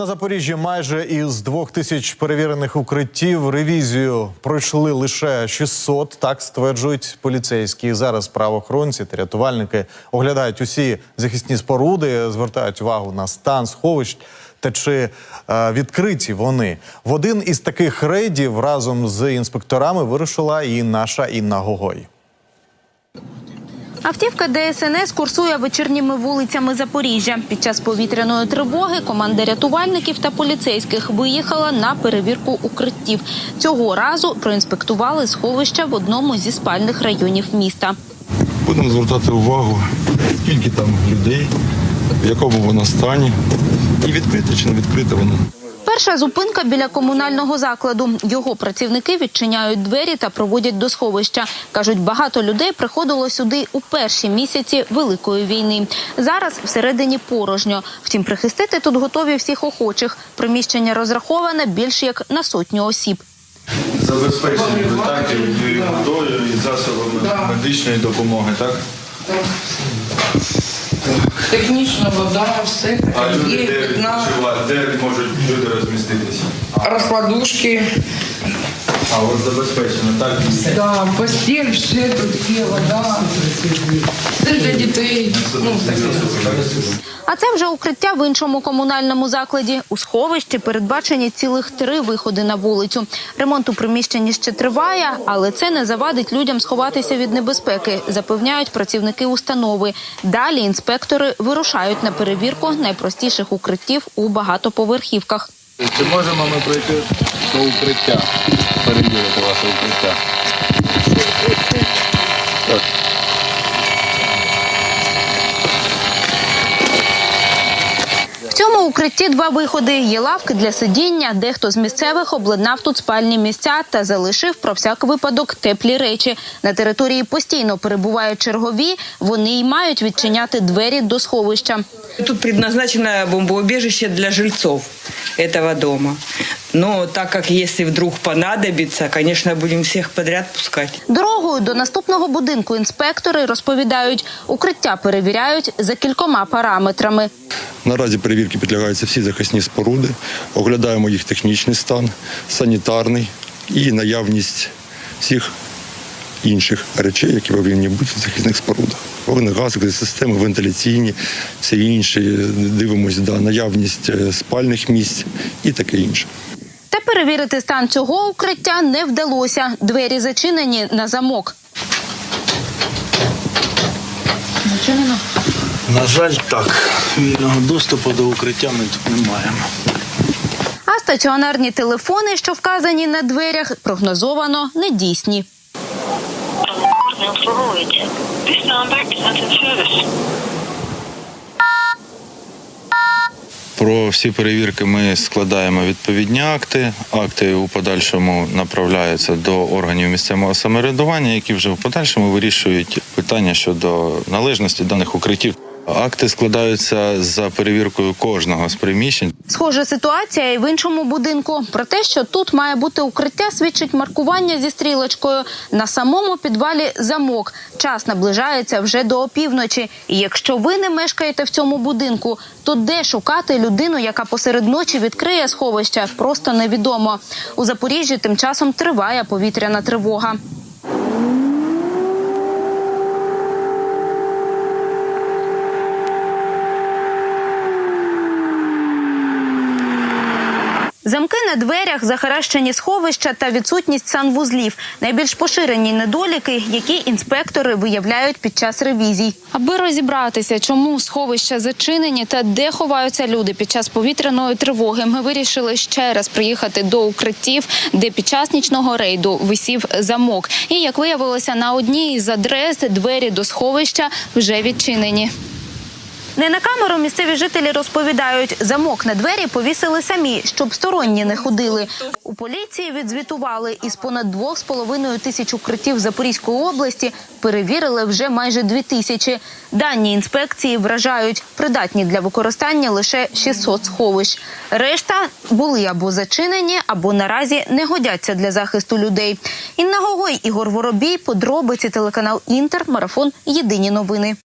На Запоріжжі майже із двох тисяч перевірених укриттів ревізію пройшли лише 600, Так стверджують поліцейські. Зараз правоохоронці та рятувальники оглядають усі захисні споруди, звертають увагу на стан сховищ та чи е, відкриті вони. В один із таких рейдів разом з інспекторами вирушила і наша Інна Гогой. Автівка ДСНС курсує вечірніми вулицями Запоріжжя. Під час повітряної тривоги команда рятувальників та поліцейських виїхала на перевірку укриттів. Цього разу проінспектували сховища в одному зі спальних районів міста. Будемо звертати увагу, скільки там людей, в якому воно стані, і відкрите чи не відкрите воно. Перша зупинка біля комунального закладу. Його працівники відчиняють двері та проводять до сховища. Кажуть, багато людей приходило сюди у перші місяці великої війни. Зараз всередині порожньо. Втім, прихистити тут готові всіх охочих. Приміщення розраховане більш як на сотню осіб. Забезпечені так, і водою, і засобами медичної допомоги, так? Технічна вода, все А люди де питна, відпочивають, де люди розміститися? розкладушки, А от забезпечено, так? да, постіль, все тут є, вода. Це для дітей. Ну. А це вже укриття в іншому комунальному закладі. У сховищі передбачені цілих три виходи на вулицю. Ремонт у приміщенні ще триває, але це не завадить людям сховатися від небезпеки, запевняють працівники установи. Далі інспектори вирушають на перевірку найпростіших укриттів у багатоповерхівках. Чи можемо ми пройти до укриття? Перевірити ваше укриття? Так. Цьому укритті два виходи. Є лавки для сидіння. Дехто з місцевих обладнав тут спальні місця та залишив про всяк випадок теплі речі. На території постійно перебувають чергові. Вони й мають відчиняти двері до сховища. Тут предназначено бомбоубежище для жильцов этого дома. Но так как если вдруг понадобится, конечно, будем всех подряд пускать. Дорогою до наступного будинку інспектори розповідають, укриття перевіряють за кількома параметрами. Наразі перевірки підлягаються всі захисні споруди, оглядаємо їх технічний стан, санітарний і наявність всіх інших речей, які повинні бути в захисних спорудах. Повинні газові системи, вентиляційні, все інше. Дивимося да, наявність е, спальних місць і таке інше. Та перевірити стан цього укриття не вдалося. Двері зачинені на замок. На жаль, так. Вільного доступу до укриття ми тут не маємо. А стаціонарні телефони, що вказані на дверях, прогнозовано недійсні. не обслуговується. This number is not in service. Про всі перевірки ми складаємо відповідні акти. Акти у подальшому направляються до органів місцевого самоврядування, які вже в подальшому вирішують питання щодо належності даних укриттів. Акти складаються за перевіркою кожного з приміщень. Схожа ситуація і в іншому будинку. Про те, що тут має бути укриття, свідчить маркування зі стрілочкою. На самому підвалі замок. Час наближається вже до опівночі. І якщо ви не мешкаєте в цьому будинку, то де шукати людину, яка посеред ночі відкриє сховище, просто невідомо. У Запоріжжі тим часом триває повітряна тривога. Замки на дверях, захаращені сховища та відсутність санвузлів найбільш поширені недоліки, які інспектори виявляють під час ревізій. Аби розібратися, чому сховища зачинені та де ховаються люди під час повітряної тривоги, ми вирішили ще раз приїхати до укриттів, де під час нічного рейду висів замок. І як виявилося, на одній із адрес двері до сховища вже відчинені. Не на камеру місцеві жителі розповідають, замок на двері повісили самі, щоб сторонні не ходили. У поліції відзвітували із понад двох з половиною тисяч укриттів Запорізької області перевірили вже майже дві тисячі. Дані інспекції вражають, придатні для використання лише 600 сховищ. Решта були або зачинені, або наразі не годяться для захисту людей. Інна Гогой, Ігор Воробій, подробиці телеканал Інтер, марафон Єдині новини.